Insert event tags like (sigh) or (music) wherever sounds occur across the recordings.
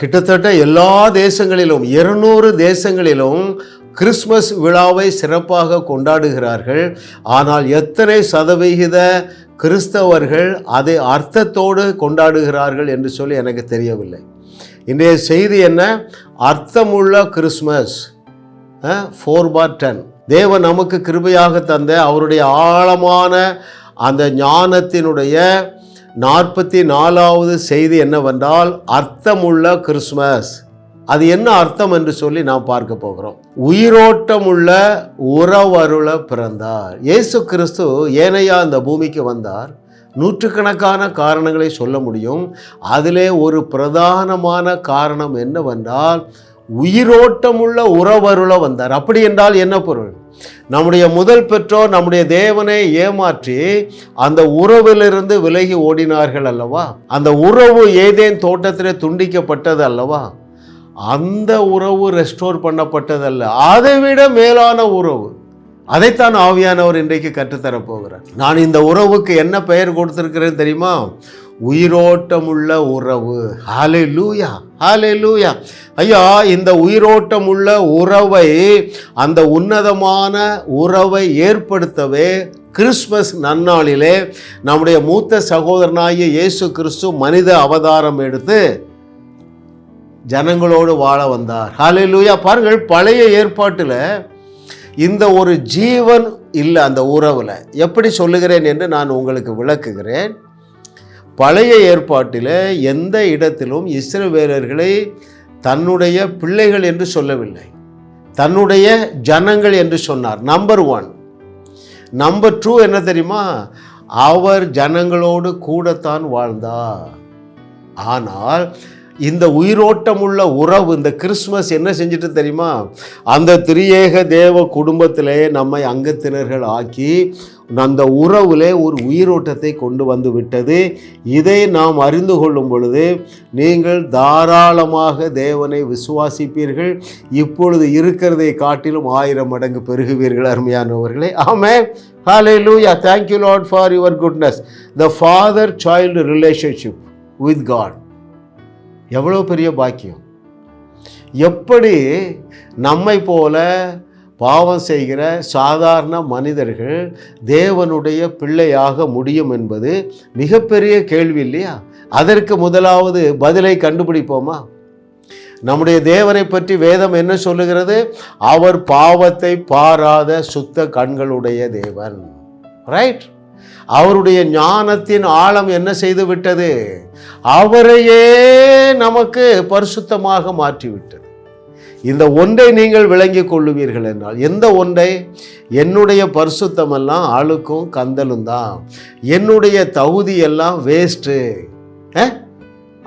கிட்டத்தட்ட எல்லா தேசங்களிலும் இருநூறு தேசங்களிலும் கிறிஸ்மஸ் விழாவை சிறப்பாக கொண்டாடுகிறார்கள். ஆனால் எத்தனை சதவிகித கிறிஸ்தவர்கள் அதை அர்த்தத்தோடு கொண்டாடுகிறார்கள் என்று சொல்லி எனக்கு தெரியவில்லை. இன்றைய செய்தி என்ன? அர்த்தமுள்ள கிறிஸ்மஸ் ஃபோர் பார் டென் தேவன் நமக்கு கிருபையாக தந்த அவருடைய ஆழமான அந்த ஞானத்தினுடைய நாற்பத்தி நாலாவது செய்தி என்னவென்றால் அர்த்தமுள்ள கிறிஸ்மஸ் அது என்ன அர்த்தம் என்று சொல்லி நாம் பார்க்க போகிறோம். உயிரோட்டமுள்ள உறவருள பிறந்தார். இயேசு கிறிஸ்து ஏனையா இந்த பூமிக்கு வந்தார். நூற்றுக்கணக்கான காரணங்களை சொல்ல முடியும். அதிலே ஒரு பிரதானமான காரணம் என்னவென்றால் உயிரோட்டமுள்ள உறவருள வந்தார். அப்படி என்றால் என்ன பொருள்? நம்முடைய முதல் பெற்றோர் நம்முடைய தேவனை ஏமாற்றி அந்த உறவிலிருந்து விலகி ஓடினார்கள் அல்லவா? அந்த உறவு ஏதேன் தோட்டத்திலே துண்டிக்கப்பட்டது அல்லவா? அந்த உறவு ரெஸ்டோர் பண்ணப்பட்டதல்ல. அதை விட மேலான உறவு. அதைத்தான் ஆவியானவர் இன்றைக்கு கற்றுத்தரப் போகிறார் நான் இந்த உறவுக்கு என்ன பெயர் கொடுத்திருக்கிறேன் தெரியுமா? உயிரோட்டமுள்ள உறவு. ஹாலே லூயா ஹாலே லூயா ஐயா இந்த உயிரோட்டமுள்ள உறவை அந்த உன்னதமான உறவை ஏற்படுத்தவே கிறிஸ்மஸ் நன்னாளிலே நம்முடைய மூத்த சகோதரனாகிய இயேசு கிறிஸ்து மனித அவதாரம் எடுத்து ஜனங்களோடு வாழ வந்தார். ஹalleluya பாருங்கள் பழைய ஏற்பாட்டில் இந்த ஒரு ஜீவன் இல்லை அந்த உறவில். எப்படி சொல்லுகிறேன் என்று நான் உங்களுக்கு விளக்குகிறேன். பழைய ஏற்பாட்டில் எந்த இடத்திலும் இஸ்ரவேலர்களை தன்னுடைய பிள்ளைகள் என்று சொல்லவில்லை. தன்னுடைய ஜனங்கள் என்று சொன்னார். நம்பர் ஒன் நம்பர் டூ என்ன தெரியுமா? அவர் ஜனங்களோடு கூடத்தான் வாழ்ந்தார். ஆனால் இந்த உயிரோட்டமுள்ள உறவு இந்த கிறிஸ்மஸ் என்ன செஞ்சுட்டு தெரியுமா? அந்த திரியேக தேவ குடும்பத்திலே நம்மை அங்கத்தினர்கள் ஆக்கி அந்த உறவிலே ஒரு உயிரோட்டத்தை கொண்டு வந்து விட்டது. இதை நாம் அறிந்து கொள்ளும் பொழுது நீங்கள் தாராளமாக தேவனை விசுவாசிப்பீர்கள். இப்பொழுது இருக்கிறதை காட்டிலும் ஆயிரம் மடங்கு பெருகுவீர்கள் அருமையானவர்களே. Amen hallelujah thank you Lord for your goodness the father child relationship with God எவ்வளோ பெரிய பாக்கியம். எப்படி நம்மை போல பாவம் செய்கிற சாதாரண மனிதர்கள் தேவனுடைய பிள்ளையாக முடியும் என்பது மிகப்பெரிய கேள்வி இல்லையா? அதற்கு முதலாவது பதிலை கண்டுபிடிப்போமா? நம்முடைய தேவனை பற்றி வேதம் என்ன சொல்லுகிறது? அவர் பாவத்தை பாராத சுத்த கண்களுடைய தேவன். ரைட் அவருடைய ஞானத்தின் ஆழம் என்ன செய்து விட்டது? அவரையே நமக்கு பரிசுத்தமாக மாற்றிவிட்டது. இந்த ஒன்றை நீங்கள் விளங்கி கொள்ளுவீர்கள் என்றால் எந்த ஒன்றை? என்னுடைய பரிசுத்தமெல்லாம் அழுக்கும் கந்தலும் தான் என்னுடைய தகுதியெல்லாம் வேஸ்ட்டு வேஸ்ட்டு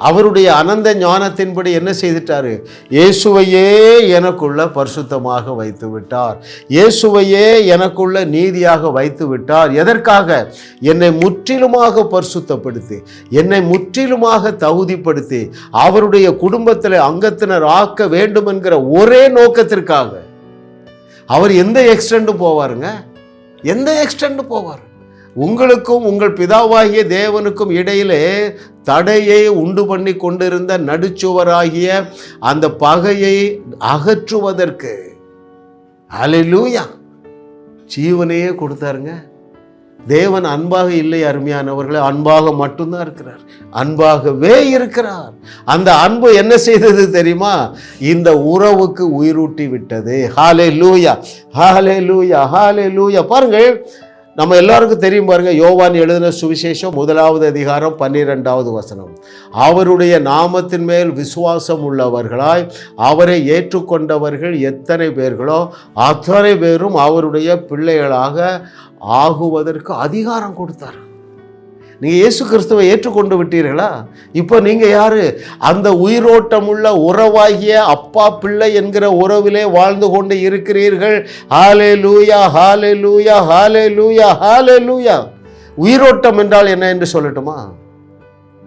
அவருடைய அனந்த ஞானத்தின்படி என்ன செய்துட்டாரு? இயேசுவையே எனக்குள்ள பரிசுத்தமாக வைத்து விட்டார் இயேசுவையே எனக்குள்ள நீதியாக வைத்து விட்டார் எதற்காக? என்னை முற்றிலுமாக பரிசுத்தப்படுத்தி என்னை முற்றிலுமாக தகுதிப்படுத்தி அவருடைய குடும்பத்தில் அங்கத்தினர் ஆக்க வேண்டும் என்கிற ஒரே நோக்கத்திற்காக. அவர் எந்த எக்ஸ்டெண்டும் போவாருங்க? எந்த எக்ஸ்டெண்டும் போவார்? உங்களுக்கும் உங்கள் பிதாவாகிய தேவனுக்கும் இடையிலே தடையை உண்டு பண்ணி கொண்டிருந்த நடுச்சுவராகிய அந்த பகையை அகற்றுவதற்கு. அலையிலூயா ஜீவனையே கொடுத்தாருங்க. தேவன் அன்பாக இல்லை அருமையானவர்களே. அன்பாக மட்டும்தான் இருக்கிறார். அன்பாகவே இருக்கிறார். அந்த அன்பு என்ன செய்தது தெரியுமா? இந்த உறவுக்கு உயிரூட்டி விட்டது. ஹாலே லூயா ஹாலே லூயா ஹாலே லூயா பாருங்கள் நம்ம எல்லாருக்கும் தெரியும் பாருங்க யோவான் எழுதின சுவிசேஷம் முதலாவது அதிகாரம் பன்னிரெண்டாவது வசனம். அவருடைய நாமத்தின் மேல் விசுவாசம் உள்ளவர்களாய் அவரை ஏற்றுக்கொண்டவர்கள் எத்தனை பேர்களோ அத்தனை பேரும் அவருடைய பிள்ளைகளாக ஆகுவதற்கு அதிகாரம் கொடுத்தார் நீங்கள் இயேசு கிறிஸ்துவை ஏற்றுக்கொண்டு விட்டீர்களா? இப்போ நீங்கள் யார்? அந்த உயிரோட்டமுள்ள உறவாகிய அப்பா பிள்ளை என்கிற உறவிலே வாழ்ந்து கொண்டு இருக்கிறீர்கள். ஹாலே லூயா ஹாலே லூயா ஹாலே லூயா ஹாலே லூயா உயிரோட்டம் என்றால் என்ன என்று சொல்லட்டுமா?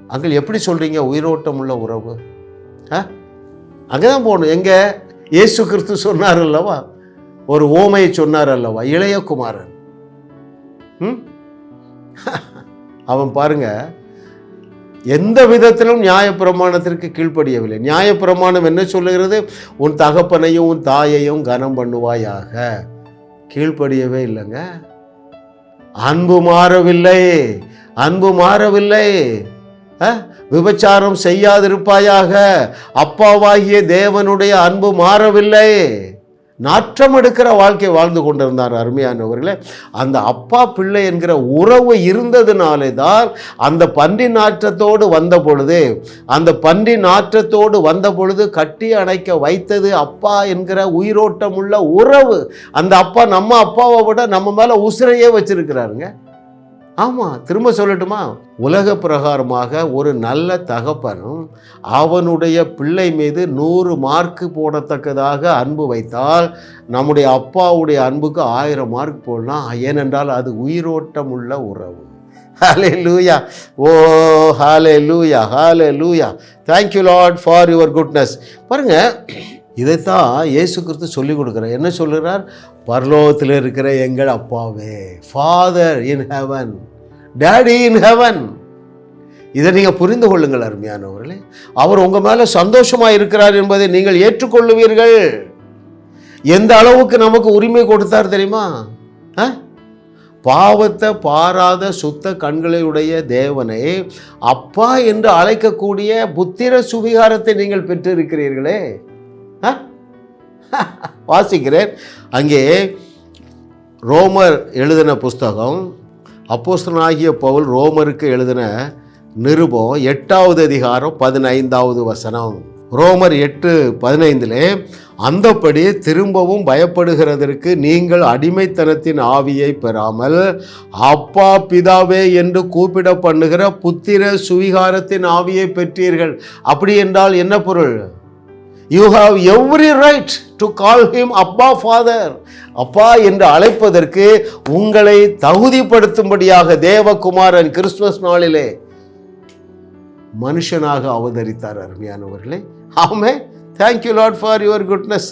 அங்கே எப்படி சொல்கிறீங்க உயிரோட்டம் உள்ள உறவு? ஆ? அங்கே தான் போகணும். எங்கே? இயேசு கிறிஸ்து சொன்னார் அல்லவா? ஒரு ஓமையை சொன்னார் அல்லவா? இளையகுமாரன். ம்? அவன் பாருங்க எந்த விதத்திலும் நியாயப்பிரமாணத்திற்கு கீழ்ப்படியவில்லை. நியாயப்பிரமாணம் என்ன சொல்லுகிறது? உன் தகப்பனையும் உன் தாயையும் கனம் பண்ணுவாயாக. கீழ்ப்படியவே இல்லைங்க. அன்பு மாறவில்லை. அன்பு மாறவில்லை. விபச்சாரம் செய்யாதிருப்பாயாக. அப்பாவாகிய தேவனுடைய அன்பு மாறவில்லை. நாற்றம் எடுக்கிற வாழ்க்கை வாழ்ந்து கொண்டிருந்தார் அருமையானவர்களே. அந்த அப்பா பிள்ளை என்கிற உறவு இருந்ததுனாலே தான் அந்த பன்றி நாற்றத்தோடு வந்த பொழுது அந்த பன்றி நாற்றத்தோடு வந்த பொழுது கட்டி அணைக்க வைத்தது அப்பா என்கிற உயிரோட்டம் உள்ள உறவு. அந்த அப்பா நம்ம அப்பாவை விட நம்ம மேலே உசிரையே வச்சிருக்கிறாருங்க. ஆமாம் திரும்ப சொல்லட்டுமா? உலக பிரகாரமாக ஒரு நல்ல தகப்பனும் அவனுடைய பிள்ளை மீது நூறு மார்க்கு போடத்தக்கதாக அன்பு வைத்தால் நம்முடைய அப்பாவுடைய அன்புக்கு ஆயிரம் மார்க் போடலாம் ஏனென்றால் அது உயிரோட்டம் உள்ள உறவு. ஹாலே லூயா ஓ hallelujah hallelujah thank you Lord for your goodness பாருங்கள் இதைத்தான் இயேசு கிறிஸ்து சொல்லி கொடுக்குறார். என்ன சொல்கிறார் பரலோகத்தில் இருக்கிற எங்கள் அப்பாவே father in heaven daddy in heaven இதை நீங்கள் புரிந்து கொள்ளுங்கள் அருமையானவர்களே அவர் உங்கள் மேலே சந்தோஷமாக இருக்கிறார் என்பதை நீங்கள் ஏற்றுக்கொள்ளுவீர்கள். எந்த அளவுக்கு நமக்கு உரிமை கொடுத்தார் தெரியுமா? ஆ? பாவத்தை பாராத சுத்த கண்களையுடைய தேவனை அப்பா என்று அழைக்கக்கூடிய புத்திர சுவிகாரத்தை நீங்கள் பெற்றிருக்கிறீர்களே. (laughs) வாசிக்கிறேன். அங்கே ரோமர் எழுதின புஸ்தகம் அப்போஸ்தனாகிய பவுல் ரோமருக்கு எழுதின நிருபம் எட்டாவது அதிகாரம் பதினைந்தாவது வசனம். ரோமர் எட்டு பதினைந்திலே அந்தப்படி திரும்பவும் பயப்படுகிறதற்கு நீங்கள் அடிமைத்தனத்தின் ஆவியை பெறாமல் அப்பா பிதாவே என்று கூப்பிட பண்ணுகிற புத்திர சுவிகாரத்தின் ஆவியை பெற்றீர்கள். அப்படி என்றால் என்ன பொருள்? You have every right to call him அப்பா ஃபாதர் அப்பா என்று அழைப்பதற்கு உங்களை தகுதிப்படுத்தும்படியாக தேவகுமாரன் கிறிஸ்துமஸ் நாளிலே மனுஷனாக அவதரித்தார் அருமையானவர்களே. Amen thank you Lord for your goodness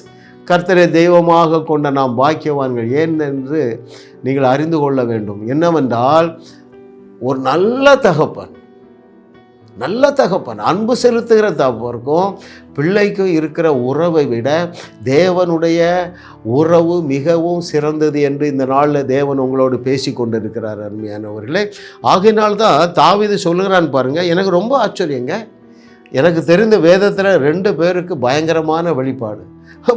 கர்த்தரை தெய்வமாக கொண்ட நாம் பாக்கியவான்கள் ஏன் என்று நீங்கள் அறிந்து கொள்ள வேண்டும். என்னவென்றால் ஒரு நல்ல தகப்பன் நல்ல தகப்பன் அன்பு செலுத்துகிற தகப்பனுக்கும் பிள்ளைக்கும் இருக்கிற உறவை விட தேவனுடைய உறவு மிகவும் சிறந்தது என்று இந்த நாளில் தேவன் உங்களோடு பேசி கொண்டிருக்கிறார் அருமையானவர்களே. ஆகினால்தான் தாவிது சொல்லுகிறான்னு பாருங்கள் எனக்கு ரொம்ப ஆச்சரியங்க. எனக்கு தெரிந்த வேதத்தில் ரெண்டு பேருக்கு பயங்கரமான வெளிப்பாடு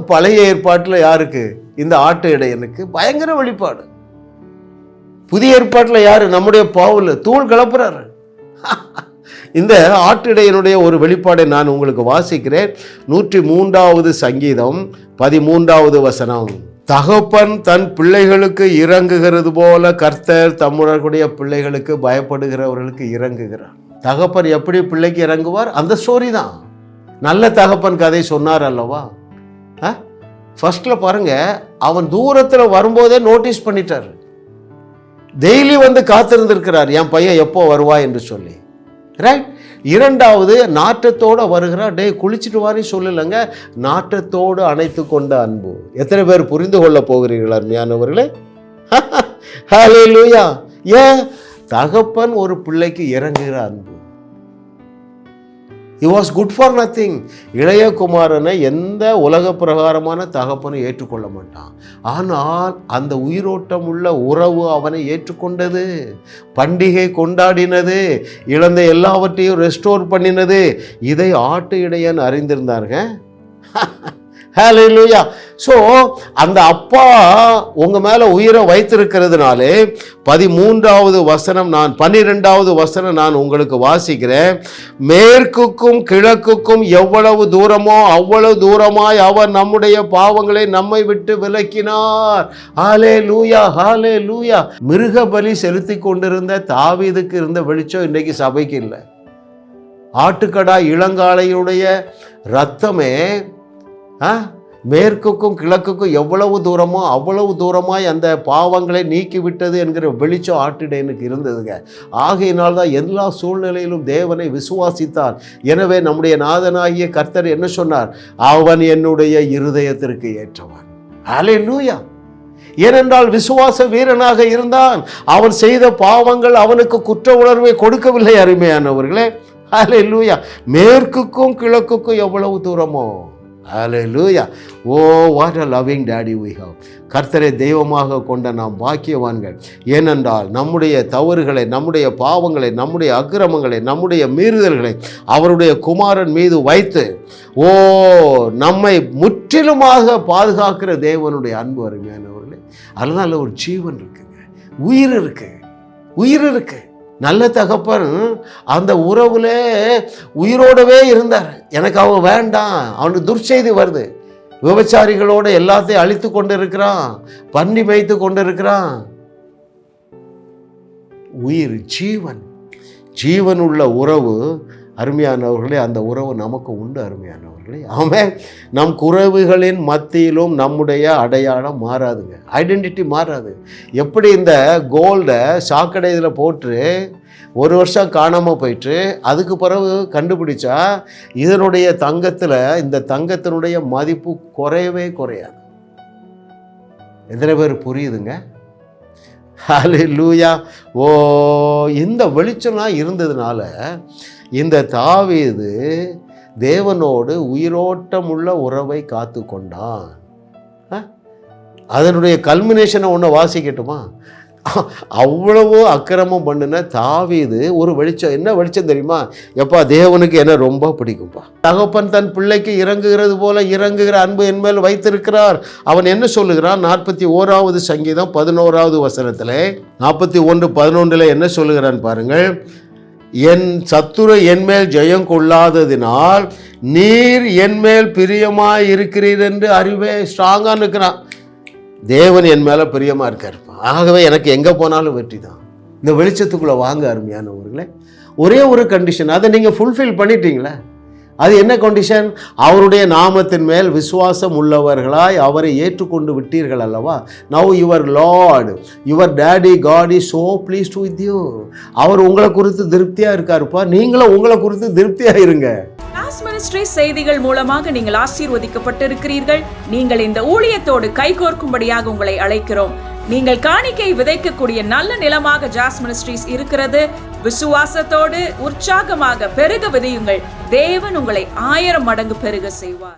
பழைய ஏற்பாட்டில் யாருக்கு? இந்த ஆட்டு இடையனுக்கு பயங்கர வெளிப்பாடு புதிய ஏற்பாட்டில் யார்? நம்முடைய பாவில் தூள் கிளப்புறாரு (laughs) இந்த ஆட்டிடையனுடைய ஒரு வெளிப்பாடை நான் உங்களுக்கு வாசிக்கிறேன். நூற்றி மூன்றாவது சங்கீதம் பதிமூன்றாவது வசனம். தகப்பன் தன் பிள்ளைகளுக்கு இறங்குகிறது போல கர்த்தர் தம்முடைய பிள்ளைகளுக்கு பயப்படுகிறவர்களுக்கு இறங்குகிறார். தகப்பன் எப்படி பிள்ளைக்கு இறங்குவார்? அந்த ஸ்டோரி தான். நல்ல தகப்பன் கதை சொன்னார் அல்லவா? ஃபர்ஸ்ட்ல பாருங்க அவன் தூரத்தில் வரும்போதே நோட்டீஸ் பண்ணிட்டார். டெய்லி வந்து காத்திருந்திருக்கிறார் என் பையன் எப்போ வருவா என்று சொல்லி. ரைட் இரண்டாவது நாட்டத்தோடு வருகிறா டேய் குளிச்சுட்டு வாரி சொல்லலைங்க. நாட்டத்தோடு அணைத்து கொண்ட அன்பு. எத்தனை பேர் புரிந்து கொள்ள போகிறீர்கள் அருமையானவர்களே? (laughs) ஹலே லூயா ஏன்? தகப்பன் ஒரு பிள்ளைக்கு இறங்குகிற அன்பு. He was good for nothing இளையகுமாரனை எந்த உலக பிரகாரமான தகப்பனும் ஏற்றுக்கொள்ள மாட்டான். ஆனால் அந்த உயிரோட்டம் உள்ள உறவு அவனை ஏற்றுக்கொண்டது. பண்டிகை கொண்டாடினது. இழந்த எல்லாவற்றையும் ரெஸ்டோர் பண்ணினது. இதை ஆட்டு இடையன் அறிந்திருந்தாருங்க. (laughs) ஹalleluya ஸோ அந்த அப்பா உங்கள் மேலே உயிரை வைத்திருக்கிறதுனாலே பதிமூன்றாவது வசனம் நான் பன்னிரெண்டாவது வசனம் நான் உங்களுக்கு வாசிக்கிறேன். மேற்குக்கும் கிழக்குக்கும் எவ்வளவு தூரமோ அவ்வளவு தூரமாய் அவர் நம்முடைய பாவங்களை நம்மை விட்டு விலக்கினார். ஹாலே லூயா ஹாலே லூயா மிருக பலி செலுத்தி கொண்டிருந்த தாவீதுக்கு இருந்த வெளிச்சம் இன்னைக்கு சபைக்கு இல்லை. ஆட்டுக்கடா இளங்காலையுடைய ரத்தமே மேற்குக்கும் கிழக்குக்கும் எவ்வளவு தூரமோ அவ்வளவு தூரமாய் அந்த பாவங்களை நீக்கிவிட்டது என்கிற வெளிச்சம் ஆட்டிடையனுக்கு இருந்ததுங்க. ஆகையினால் தான் எல்லா சூழ்நிலையிலும் தேவனை விசுவாசித்தான். எனவே நம்முடைய நாதனாகிய கர்த்தர் என்ன சொன்னார்? அவன் என்னுடைய இருதயத்திற்கு ஏற்றவன். அலே லூயா ஏனென்றால் விசுவாச வீரனாக இருந்தான். அவன் செய்த பாவங்கள் அவனுக்கு குற்ற உணர்வை கொடுக்கவில்லை அருமையானவர்களே. அலே லூயா மேற்குக்கும் கிழக்குக்கும் எவ்வளவு தூரமோ hallelujah oh what a loving daddy we have கர்த்தரை தெய்வமாக கொண்ட நாம் பாக்கியவான்கள். ஏனென்றால் நம்முடைய தவறுகளை நம்முடைய பாவங்களை நம்முடைய அக்கிரமங்களை நம்முடைய மீறுதல்களை அவருடைய குமாரன் மீது வைத்து ஓ நம்மை முற்றிலுமாக பாதுகாக்கிற தேவனுடைய அன்பு அருமையானவர்களே அதனால ஒரு ஜீவன் இருக்குங்க. உயிர் இருக்கு. உயிர் இருக்குது நல்ல தகப்பன் அந்த உறவுல உயிரோடவே இருந்தார். எனக்கு அவன் வேண்டாம். அவனுக்கு துர்ச்செய்தி வருது. விபச்சாரிகளோட எல்லாத்தையும் அழித்து கொண்டு இருக்கிறான் பண்ணி மேய்த்து கொண்டு இருக்கிறான் உயிர் ஜீவன். ஜீவன் உள்ள உறவு அருமையானவர்களே அந்த உறவு நமக்கு உண்டு அருமையானவர்களே. ஆமாம் நம் குறவுகளின் மத்தியிலும் நம்முடைய அடையாளம் மாறாதுங்க. ஐடென்டிட்டி மாறாது. எப்படி இந்த கோல்டை சாக்கடையில் போட்டு ஒரு வருஷம் காணாமல் போயிட்டு அதுக்கு பிறகு கண்டுபிடிச்சா இதனுடைய தங்கத்தில் இந்த தங்கத்தினுடைய மதிப்பு குறையவே குறையாது. எத்தனை பேர் புரியுதுங்க? ஹalleluya ஓ இந்த வெளிச்சம்லாம் இருந்ததுனால இந்த தாவீது தேவனோடு உயிரோட்டமுள்ள உறவை காத்து கொண்டான். அதனுடைய கல்மினேஷனை ஒன்று வாசிக்கட்டுமா? அவ்வளவோ அக்கிரமம் பண்ணின தாவீது ஒரு வெளிச்சம் என்ன வெளிச்சம் தெரியுமா? எப்பா தேவனுக்கு என்ன ரொம்ப பிடிக்கும்பா. தகப்பன் தன் பிள்ளைக்கு இறங்குகிறது போல இறங்குகிற அன்பு என் மேல் வைத்திருக்கிறார். அவன் என்ன சொல்லுகிறான்? நாற்பத்தி ஓராவது சங்கீதம் பதினோராவது வசனத்தில் நாற்பத்தி ஒன்று பதினொன்றில் என்ன சொல்லுகிறான் பாருங்கள்? என் சத்துரு என்மேல் ஜெயம் கொள்ளாததினால் நீர் என்மேல் பிரியமாக இருக்கிறீர் என்று அறிவே ஸ்ட்ராங்காக நிற்கிறான். தேவன் என் மேலே பிரியமாக இருக்கார். ஆகவே எனக்கு எங்கே போனாலும் வெற்றி தான். இந்த வெளிச்சத்துக்குள்ளே வாங்க அருமையானவர்களே. ஒரே ஒரு கண்டிஷன் அதை நீங்கள் ஃபுல்ஃபில் பண்ணிட்டீங்களே? அது என்ன கண்டிஷன் அவருடைய நாமத்தின் மேல் விசுவாசம் உள்ளவர்களாய் அவரை ஏற்றுக்கொண்டு விட்டீர்கள் அல்லவா? Now your Lord your daddy God is so pleased with you அவர் உங்களை குறித்து திருப்தியாக இருக்காருப்பா. நீங்களும் உங்களை குறித்து திருப்தியாக இருங்க. கிளாஸ் மினிஸ்ட்ரி செய்திகள் மூலமாக நீங்கள் ஆசீர்வதிக்கப்பட்டிருக்கிறீர்கள். நீங்கள் இந்த ஊழியத்தோடு கைகோர்க்கும்படியாக உங்களை அழைக்கிறோம். நீங்கள் காணிக்கை விதைக்கக்கூடிய நல்ல நிலமாக ஜாஸ் மினிஸ்ட்ரீஸ் இருக்கிறது. விசுவாசத்தோடு உற்சாகமாக பெருக விதையுங்கள். தேவன் உங்களை ஆயிரம் மடங்கு பெருக செய்வார்.